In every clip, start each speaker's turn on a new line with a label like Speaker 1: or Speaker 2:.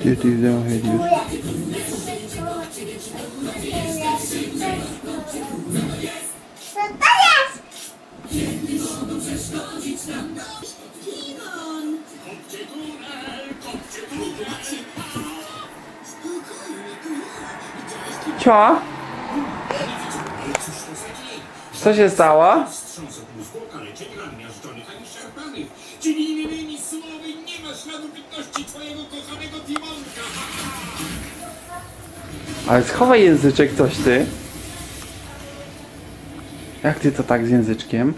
Speaker 1: Gdzie ty
Speaker 2: to jest?
Speaker 1: Co? Co się stało? Ale schowaj języczek coś ty. Jak ty to tak z języczkiem?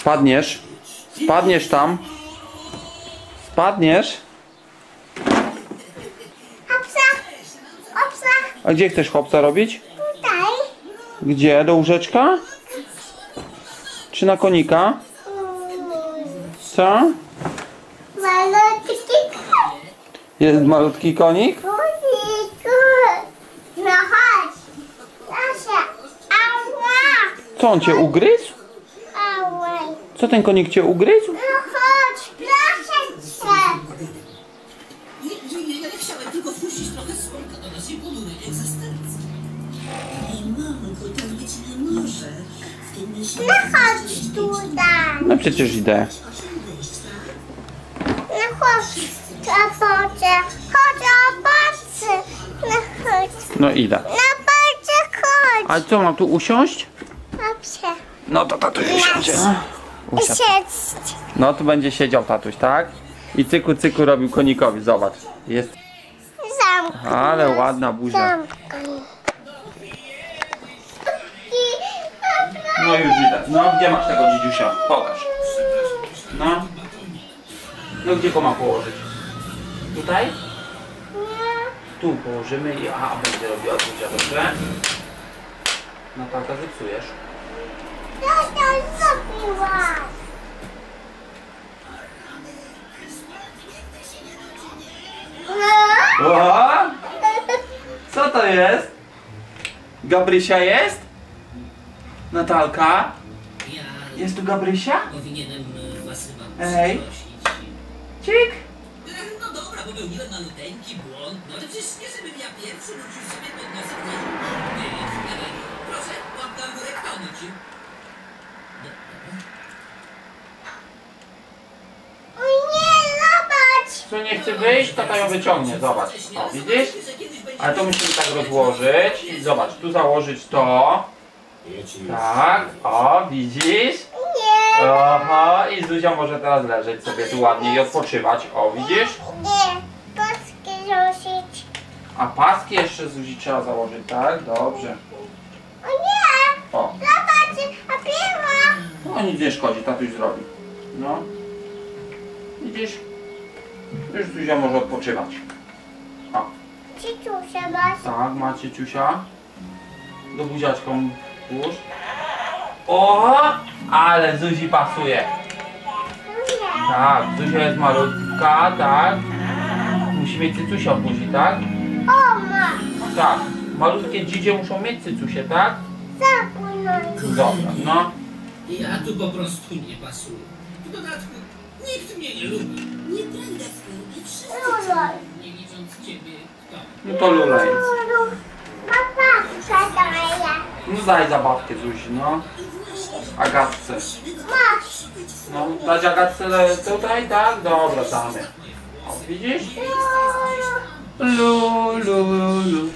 Speaker 1: Spadniesz. Spadniesz tam. Spadniesz.
Speaker 2: Hopsa! Hopsa!
Speaker 1: A gdzie chcesz chłopca robić?
Speaker 2: Tutaj.
Speaker 1: Gdzie? Do łóżeczka? Czy na konika? Co?
Speaker 2: Malutki
Speaker 1: Jest malutki konik?
Speaker 2: kuliku. No chodź. Proszę. Ała.
Speaker 1: Co on cię ugryzł? Co ten konik cię ugryzł?
Speaker 2: No chodź, proszę cię.
Speaker 3: Nie, nie, ja nie chciałem tylko wpuścić trochę słonka do naszej ponurej egzystencji. Ej, mamko, tak być nie może. W tym miesiącu...
Speaker 2: No chodź tutaj.
Speaker 1: No przecież idę.
Speaker 2: No chodź. Kapocie. Chodź, obacy. No chodź.
Speaker 1: No idę.
Speaker 2: No chodź.
Speaker 1: A co, mam tu usiąść?
Speaker 2: Dobrze.
Speaker 1: No to tatuś usiądzie. Usiadł.
Speaker 2: Siedź.
Speaker 1: No tu będzie siedział tatuś, tak? I cyku cyku robił konikowi, zobacz. Jest,
Speaker 2: Zamknij.
Speaker 1: ale ładna buzia.
Speaker 2: Zamknij.
Speaker 1: No już idę. No gdzie masz tego dzidziusia? Pokaż. No. No gdzie go mam położyć? Tutaj? Tu położymy i a będzie robiła buzia, dobrze? Natalka zepsujesz.
Speaker 2: Co zrobiłaś?
Speaker 1: Co to jest? Gabrysia jest? Natalka?
Speaker 3: Ja
Speaker 1: Jest tu Gabrysia?
Speaker 3: powinienem e, was chyba
Speaker 1: Ej.
Speaker 3: przeprosić.
Speaker 1: Cik!
Speaker 3: E, No dobra, popełniłem maluteńki błąd, no ale przecież nie żebym ja pierwszy rzucił sobie pod nosem na... Nie, nie, nie. Proszę, łapka w górę, kto nucił? Do- dobra.
Speaker 2: O nie,
Speaker 1: nie chce wyjść, to ją wyciągnie, zobacz. O, widzisz? Ale to musimy tak rozłożyć. Zobacz, tu założyć to. Tak, o, widzisz?
Speaker 2: Nie,
Speaker 1: Oho, i Zuzia może teraz leżeć sobie tu ładnie i odpoczywać. O, widzisz?
Speaker 2: nie. Paski rzucić.
Speaker 1: A paski jeszcze Zuzi trzeba założyć, tak? Dobrze.
Speaker 2: O nie,
Speaker 1: O,
Speaker 2: zobacz, a piła.
Speaker 1: no nic nie szkodzi, tatuś zrobi. No. Widzisz? Już Zuzia może odpoczywać. O,
Speaker 2: Ciczusia masz.
Speaker 1: tak, macie ciusia. Do buziaczką włóż. O, ale Zuzi pasuje.
Speaker 2: Nie.
Speaker 1: Tak, Zuzia jest malutka, tak. Musi mieć cycusia w buzi, tak?
Speaker 2: O, ma.
Speaker 1: Tak. Malutkie dzidzie muszą mieć cycusie, tak?
Speaker 2: Zapłynąć.
Speaker 1: Dobra, no.
Speaker 3: Ja tu po prostu nie pasuję. W dodatku, nikt mnie nie lubi.
Speaker 2: Papa, przadaję.
Speaker 1: No daj zabawkę Zuzi, no. Agatce.
Speaker 2: Masz.
Speaker 1: No, dać Agatce le- tutaj, tak? Dobra, damy. O, widzisz?
Speaker 2: Lulu.
Speaker 1: Lu, lu, lu.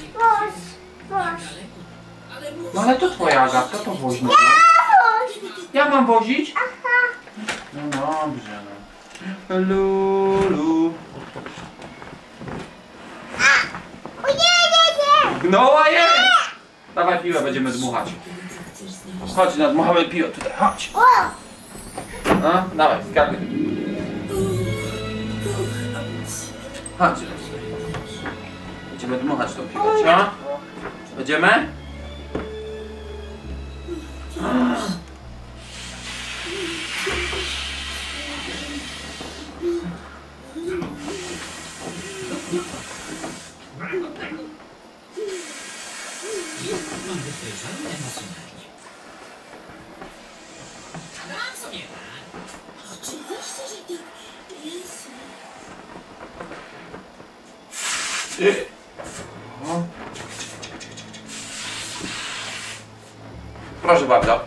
Speaker 1: No ale to twoja Agatka, to woź no. Ja mam wozić?
Speaker 2: Aha.
Speaker 1: No dobrze, no. Lulu.
Speaker 2: O nie, nie, nie.
Speaker 1: No a jest! Dawaj piłę, będziemy dmuchać. Chodź, nadmuchamy piłę tutaj, chodź. No, dawaj, skakuj. Chodź. Będziemy dmuchać tą piłę, co? Będziemy?
Speaker 3: Co nie tak? Oczywiście, że tak. Jezu.
Speaker 1: O. Proszę bardzo.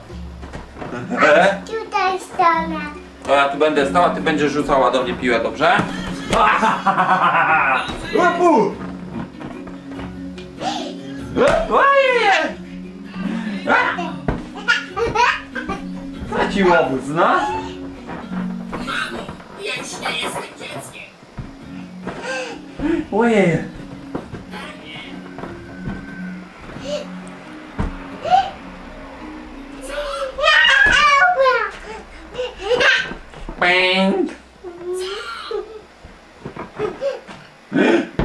Speaker 1: E?
Speaker 2: Tutaj stanę.
Speaker 1: To ja tu będę stała, ty będziesz rzucała do mnie piłę, dobrze? Łapu! Co łobuz, no?
Speaker 4: Mamo, ja nie jestem dzieckiem.
Speaker 1: Ojej!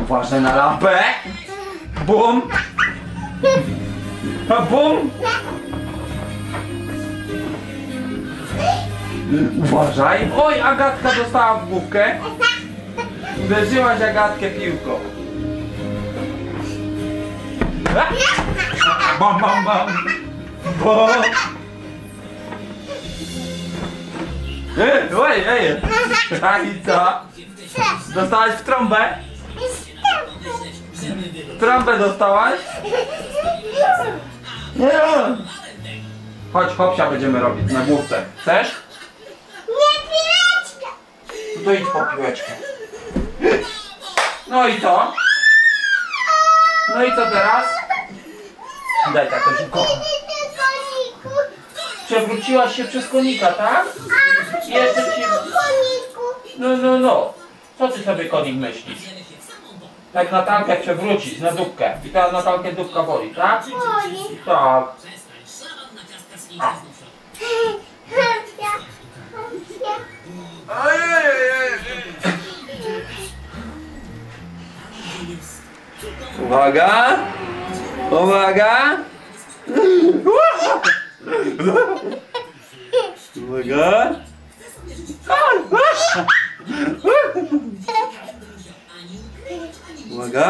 Speaker 1: Uważaj na lampę! Bum! Bum! Uważaj! Oj, Agatka dostała w główkę! Uderzyłaś Agatkę piłką. A! Bam, bam, bam! Bo... Ej, oj, ej! A i co? Dostałaś w trąbę? Trąbę dostałaś? Nie! Chodź, hopsia będziemy robić na główce. Chcesz?
Speaker 2: Piłeczka.
Speaker 1: No to po piłeczkę. No i co? No i co teraz? Daj tato szybko.
Speaker 2: Koniku.
Speaker 1: Przewróciłaś się przez konika, tak?
Speaker 2: A,
Speaker 1: Jeszcze ci... No, no, no. Co ty sobie konik myślisz? Tak Natalkę przewrócić na dupkę. I ta Natalkę dupka boli, tak? Tak.
Speaker 3: Przestań,
Speaker 1: Uwaga! Uwaga! Uwaga! Uwaga!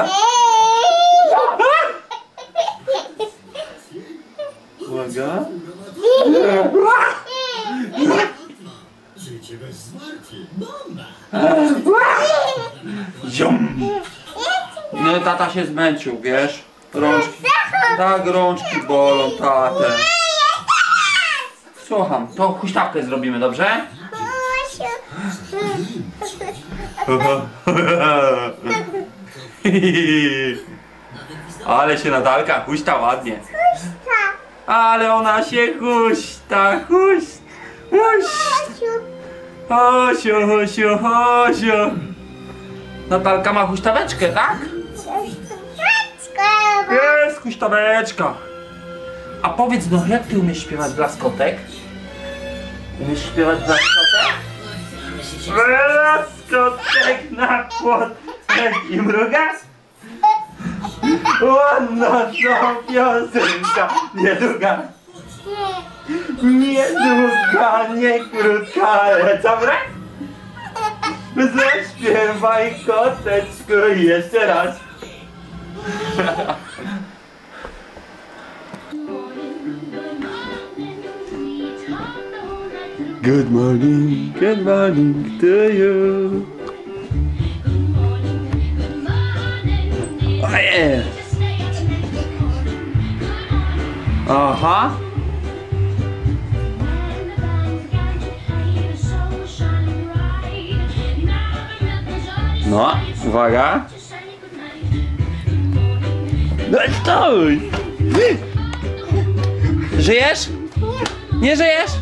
Speaker 1: Uwaga!
Speaker 4: Życie bez zmartwień.
Speaker 1: Ziom! No tata się zmęczył, wiesz? Rączki. Tak, rączki bolą tatę. Słucham, to huśtawkę zrobimy, dobrze? Ale się Natalka huśta ładnie. Ale ona się huśta, huśta, huśta. Hosiu, hosiu, hosiu. Natalka ma huśtaweczkę, tak? Huśtaweczka. A powiedz no, jak ty umiesz śpiewać blaskotek? Umiesz śpiewać blaskotek? Blaskotek na płotek i mruga? Ładna to piosenka, niedługa. Niedługa, nie krótka, ale dobre? Zaśpiewaj koteczku jeszcze raz. Good morning, good morning to you. Ojej. Aha. No, uwaga. No stój! Żyjesz? Nie żyjesz?